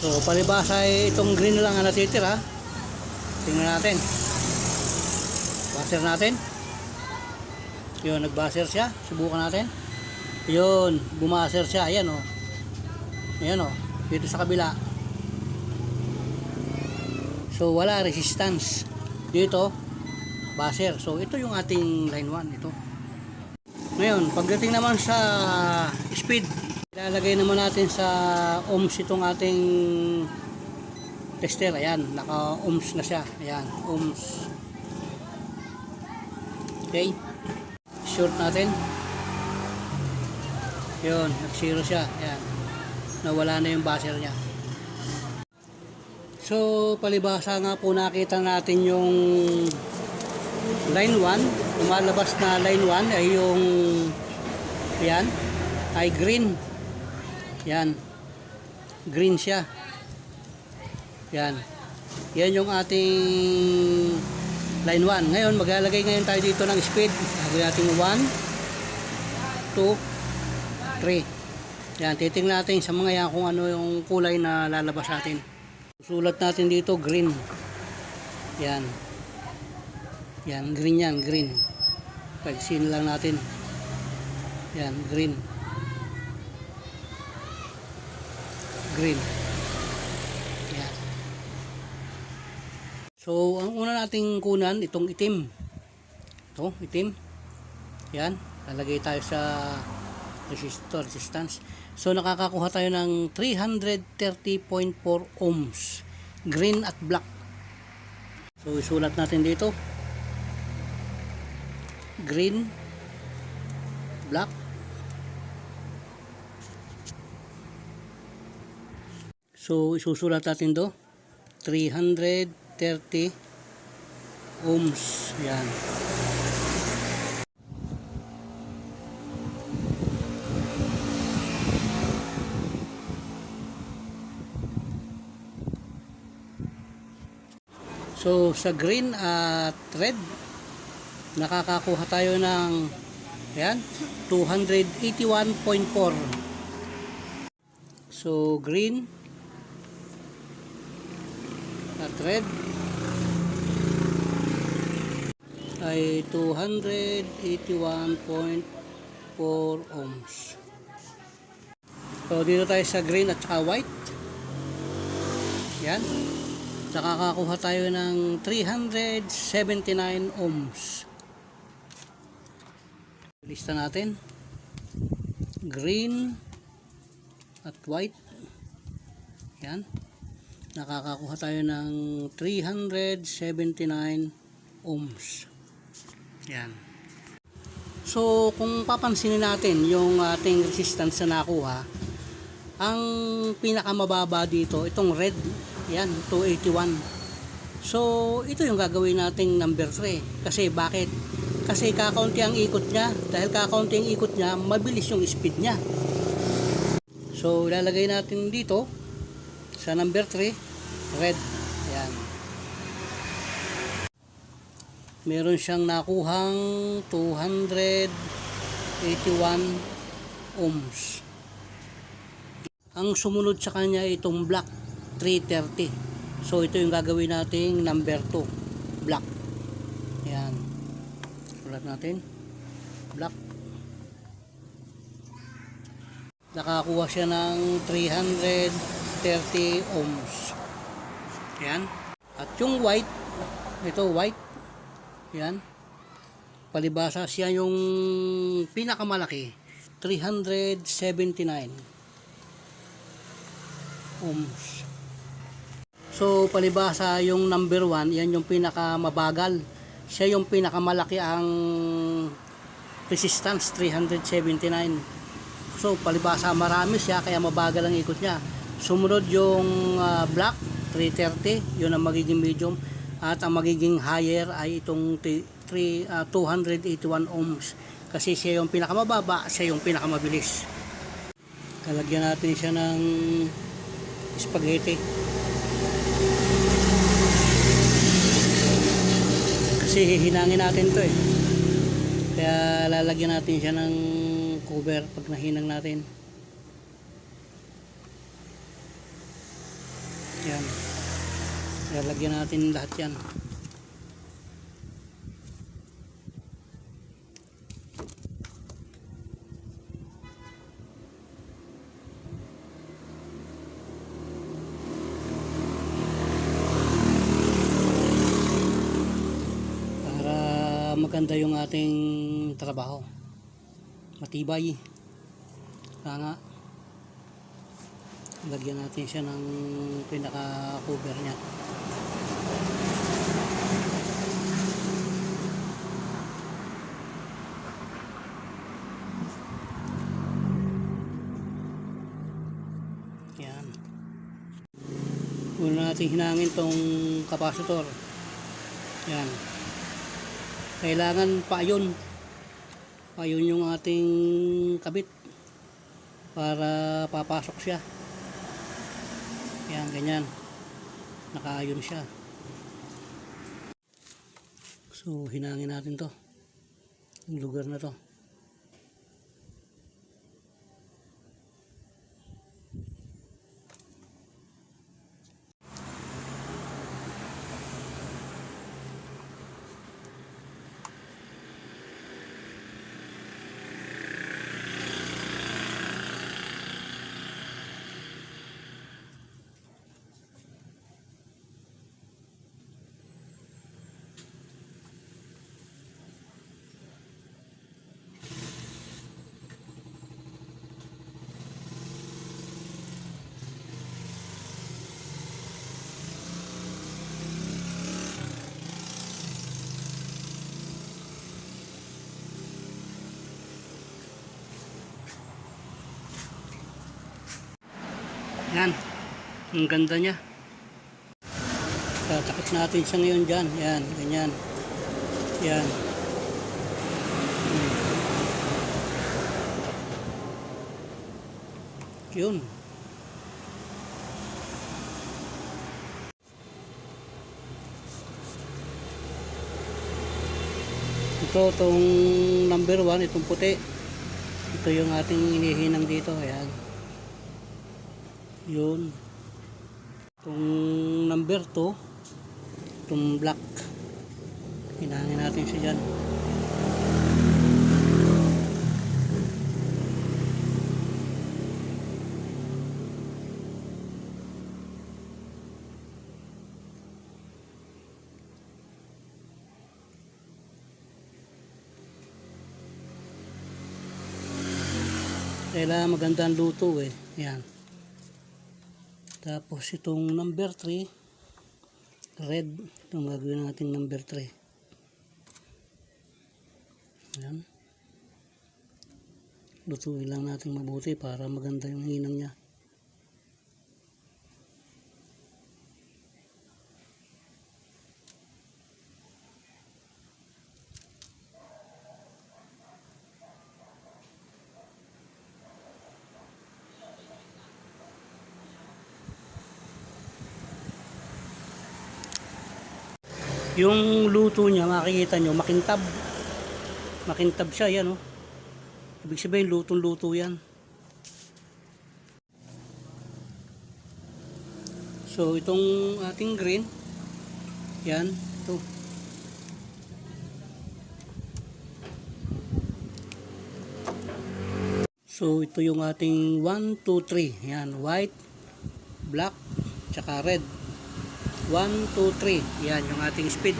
So, palibasa ay itong green lang ang natitira. Tingnan natin. Baser natin. Yun, nagbaser siya. Subukan natin. Yun, bumaser siya. Ayan o. Oh. Ayan o. Oh. Dito sa kabila. So, wala resistance. Dito, baser. So, ito yung ating line 1. Ito. Ngayon, pagdating naman sa speed, ilalagay naman natin sa ohms itong ating tester. Ayan, naka-ohms na siya. Ayan, ohms. Okay. Short natin. Yun, nag-zero siya. Ayan. Nawala na yung buzzer niya. So, palibasa nga po nakita natin yung line 1. Lumalabas na line 1 ay yung yan, ay green. Yan. Green siya. Yan. Yan yung ating line 1. Ngayon, maglalagay ngayon tayo dito ng speed. Gagawin natin 1, 2, 3. Yan, titingnan natin sa mga yan kung ano yung kulay na lalabas natin. Sulat natin dito green. Yan. Yan, green yan, green. Pagsin lang natin. Yan, green. Green. Yan. So, ang una nating kunan, itong itim. Ito, itim. Yan. Lalagay tayo sa resistor, resistance. So, nakakakuha tayo ng 330.4 ohms. Green at black. So, isulat natin dito. Green, black. So, isusulat natin do 330 ohms. Yan. So, sa green at red, nakakakuha tayo ng yan, 281.4. So, green at red ay 281.4 ohms. So, dito tayo sa green at saka white. Yan. Saka kakakuha tayo ng 379 ohms. Lista natin. Green at white. Yan. Nakakakuha tayo ng 379 ohms. Yan. So, kung papansinin natin yung ating resistance na nakuha, ang pinakamababa dito, itong red, yan, 281. So, ito yung gagawin nating number 3. Kasi bakit? Kasi kakaunti ang ikot niya. Dahil kakaunti ang ikot niya, mabilis yung speed niya. So, ilalagay natin dito sa number 3, red. Yan. Meron siyang nakuhang 281 ohms. Ang sumunod sa kanya itong black 330. So ito yung gagawin nating number 2, black. Yan. Sulat natin. Black. Nakakuha siya ng 330 ohms. Yan. At yung white, ito white. Yan. Palibasa siya yung pinakamalaki, 379 ohms. So, palibasa yung number 1, yan yung pinakamabagal. Siya yung pinakamalaki ang resistance, 379. So, palibasa marami siya, kaya mabagal ang ikot niya. Sumunod yung ah, black, 330, yun ang magiging medium. At ang magiging higher ay itong t- three- ah, 281 ohms. Kasi siya yung pinakamababa, siya yung pinakamabilis. Kalagyan natin siya ng spaghetti. Kasi hihinangin natin to eh. Kaya lalagyan natin siya ng cover pag nahinang natin. Yan. Lalagyan natin lahat yan. Para maganda yung ating trabaho. Matibay. Kaya nga, lagyan natin siya ng pinaka-cover niya. Yan. Una natin hinangin tong kapasitor. Yan. Kailangan payon. Payon yung ating kabit para papasok siya. Yan, ganyan. Nakaayon siya. So, hinangin natin to. Yung lugar na to. Yan. Ang ganda niya. Tatakot natin siya ngayon dyan. Yan, ganyan. Yan. Hmm. Yun. Ito, itong number 1, itong puti. Ito yung ating inihinang dito. Ayan. Yun. Itong number 2, itong black. Hinangin natin siya dyan. Kailangan maganda ang luto eh. Yan. Tapos itong number 3, red. Itong gagawin natin number 3. Ayan. Lutuin lang natin mabuti para maganda yung hinang niya. Yung luto niya, makikita nyo, makintab. Makintab siya, yan oh. Ibig sabihin, lutong-luto yan. So, itong ating green, yan, ito. So, ito yung ating 1, 2, 3. Yan, white, black, tsaka red. 1, 2, 3. Yan, yung ating speed.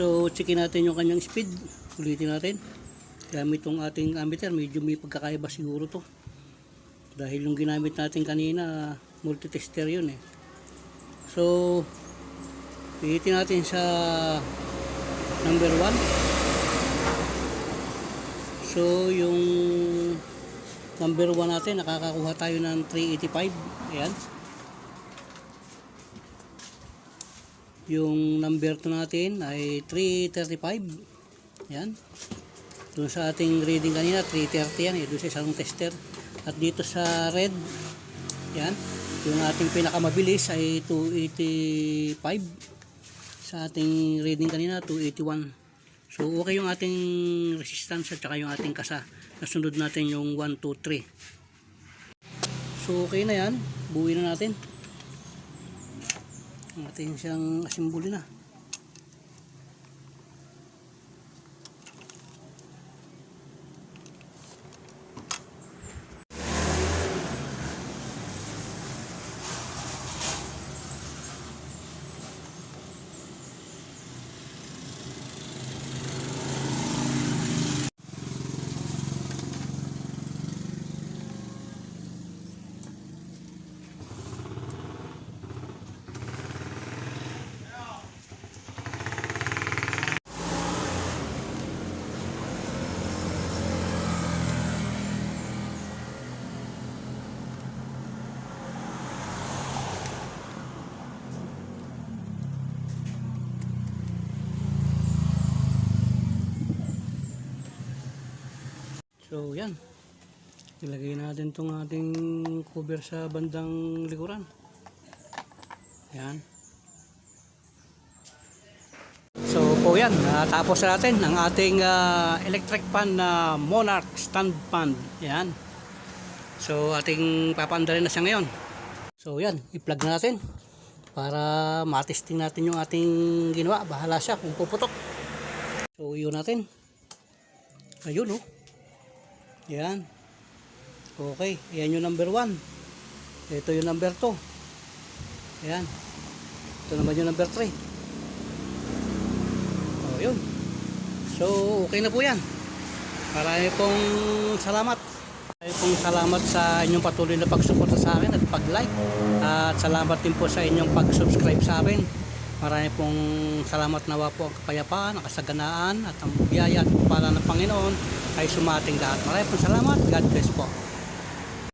So, checkin natin yung kanyang speed. Ulitin natin. Gamit tong ating ammeter, medyo may pagkakaiba siguro to. Dahil yung ginamit natin kanina, multitester yun eh. So, pihitin natin sa number 1. So, yung number 1 natin, nakakakuha tayo ng 385. Ayan. Yung number 2 natin ay 335. Ayan. Doon sa ating reading kanina, 330 yan eh. Doon sa isang tester. At dito sa red, yan. Yung ating pinakamabilis ay 285. Sa ating reading kanina, 281. So, okay yung ating resistance at saka yung ating kasa. Nasunod natin yung 1, 2, 3. So, okay na yan. Buuin na natin. Ang ating siyang asimbuli na. So, yan. Ilagay natin tong ating cover sa bandang likuran. Yan. So, po yan. Natapos na natin ang ating ah, electric fan na Monarch stand fan. Yan. So, ating papandarin na siya ngayon. So, yan. I-plug na natin para matesting natin yung ating ginawa. Bahala siya kung puputok. So, yun natin. Ayun, oh. Yan. Okay. Yan yung number 1. Ito yung number 2. Yan. Ito naman yung number 3. Oh, yun. So, okay na po yan. Marami pong salamat. Marami pong salamat sa inyong patuloy na pagsuporta sa akin at pag-like. At salamat din po sa inyong pag-subscribe sa akin. Marami pong salamat nawa po ang kapayapaan, ang kasaganaan at ang biyaya at pala ng Panginoon ay sumating lahat. Maraming pong salamat. God bless po.